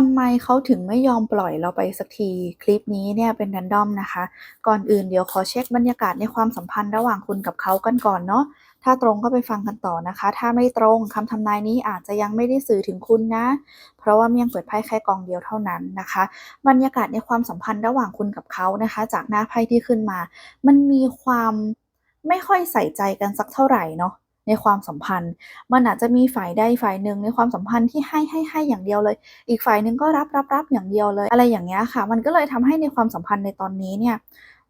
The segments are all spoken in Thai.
ทำไมเขาถึงไม่ยอมปล่อยเราไปสักที คลิปนี้เนี่ยเป็น random นะคะ ก่อนอื่นเดี๋ยวขอเช็คบรรยากาศในความสัมพันธ์ระหว่างคุณกับเขากันก่อนเนาะ ถ้าตรงก็ไปฟังกันต่อนะคะ ถ้าไม่ตรงคำทำนายนี้อาจจะยังไม่ได้สื่อถึงคุณนะ เพราะว่าเมี่ยงเปิดไพ่แค่กองเดียวเท่านั้นนะคะ บรรยากาศในความสัมพันธ์ระหว่างคุณกับเขานะคะ จากหน้าไพ่ที่ขึ้นมา มันมีความไม่ค่อยใส่ใจกันสักเท่าไหร่เนาะ ในความสัมพันธ์ มันอาจจะมีฝ่ายใดฝ่ายหนึ่งในความสัมพันธ์ที่ให้ให้ให้อย่างเดียวเลย อีกฝ่ายหนึ่งก็รับรับรับอย่างเดียวเลย อะไรอย่างเงี้ยค่ะ มันก็เลยทำให้ในความสัมพันธ์ในตอนนี้เนี่ย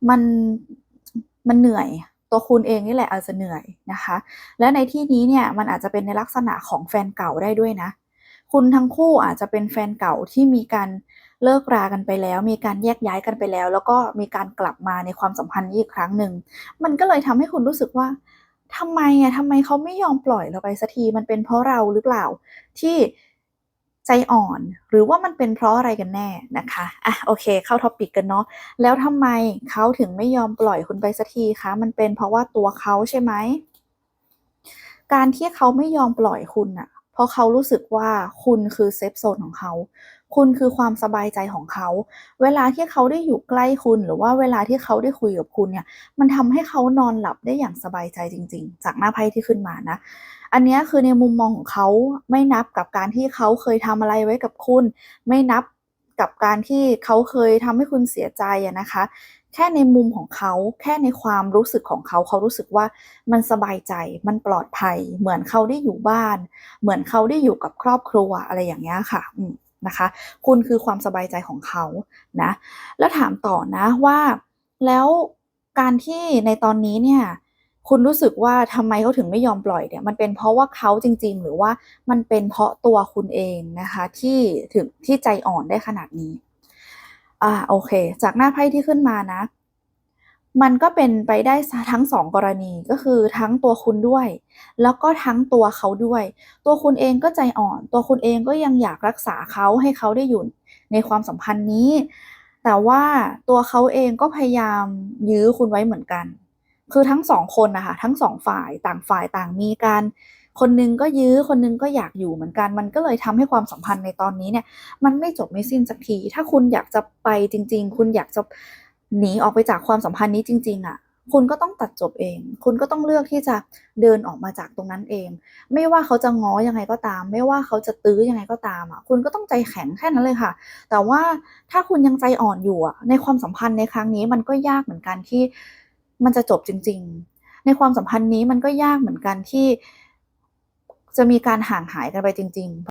มันมันเหนื่อยตัวคุณเองนี่แหละอาจจะเหนื่อยนะคะ และในที่นี้เนี่ยมันอาจจะเป็นในลักษณะของแฟนเก่าได้ด้วยนะ คุณทั้งคู่อาจจะเป็นแฟนเก่าที่มีการเลิกรากันไปแล้ว มีการแยกย้ายกันไปแล้ว แล้วก็มีการกลับมาในความสัมพันธ์อีกครั้งหนึ่ง มันก็เลยทำให้คุณรู้สึกว่า ทำไมอะทำไมเขาไม่ยอมปล่อยเราไปสักทีมันเป็นเพราะเราหรือเปล่าที่ใจอ่อน หรือว่ามันเป็นเพราะอะไรกันแน่นะคะอะโอเค เข้าท็อปิกกันเนาะแล้วทำไมเขาถึงไม่ยอมปล่อยคุณไปสักทีคะมันเป็นเพราะว่าตัวเขาใช่ไหมการที่เขาไม่ยอมปล่อยคุณอะเพราะเขารู้สึกว่าคุณคือเซฟโซนของเขา คุณคือความสบายใจของเขา เวลาที่เขาได้อยู่ใกล้คุณ หรือว่าเวลาที่เขาได้คุยกับคุณเนี่ย มันทำให้เขานอนหลับได้อย่างสบายใจจริง ๆ จากหน้าไพ่ที่ขึ้นมานะ อันนี้คือในมุมมองของเขาไม่นับกับการที่เขาเคยทำอะไรไว้กับคุณ ไม่นับกับการที่เขาเคยทำให้คุณเสียใจนะคะ แค่ในมุมของเขา แค่ในความรู้สึกของเขา เขารู้สึกว่ามันสบายใจ มันปลอดภัย เหมือนเขาได้อยู่บ้าน เหมือนเขาได้อยู่กับครอบครัวอะไรอย่างเงี้ยค่ะ อืม นะคะ คุณคือความสบายใจของเขานะ แล้วถามต่อนะว่าแล้วการที่ในตอนนี้เนี่ยคุณรู้สึกว่าทำไมเขาถึงไม่ยอมปล่อยเนี่ยมันเป็นเพราะว่าเขาจริง ๆ หรือว่ามันเป็นเพราะตัวคุณเองนะคะที่ถึงที่ใจอ่อนได้ขนาดนี้อ่าโอเค จากหน้าไพ่ที่ขึ้นมานะ มันก็เป็นไปได้ทั้งสองกรณีก็คือทั้งตัวคุณด้วย แล้วก็ทั้งตัวเขาด้วย ตัวคุณเองก็ใจอ่อน ตัวคุณเองก็ยังอยากรักษาเขาให้เขาได้อยู่ในความสัมพันธ์นี้ แต่ว่าตัวเขาเองก็พยายามยื้อคุณไว้เหมือนกัน คือทั้งสองคนนะคะทั้งสองฝ่ายต่างฝ่ายต่างมีการคนนึงก็ยื้อคนนึงก็อยากอยู่เหมือนกัน มันก็เลยทำให้ความสัมพันธ์ในตอนนี้เนี่ย มันไม่จบไม่สิ้นสักที ถ้าคุณอยากจะไปจริง ๆ คุณอยากจะ หนีออกไปจากความสัมพันธ์นี้จริง ๆอะคุณก็ต้องตัดจบเอง คุณก็ต้องเลือกที่จะเดินออกมาจากตรงนั้นเอง ไม่ว่าเขาจะง้อยังไงก็ตาม ไม่ว่าเขาจะตื้อยังไงก็ตามอะคุณก็ต้องใจแข็งแค่นั้นเลยค่ะ แต่ว่าถ้าคุณยังใจอ่อนอยู่อะ ในความสัมพันธ์ในครั้งนี้มันก็ยากเหมือนกันที่มันจะจบจริง ๆ ในความสัมพันธ์นี้มันก็ยากเหมือนกันที่จะมีการห่างหายกันไปจริง ๆ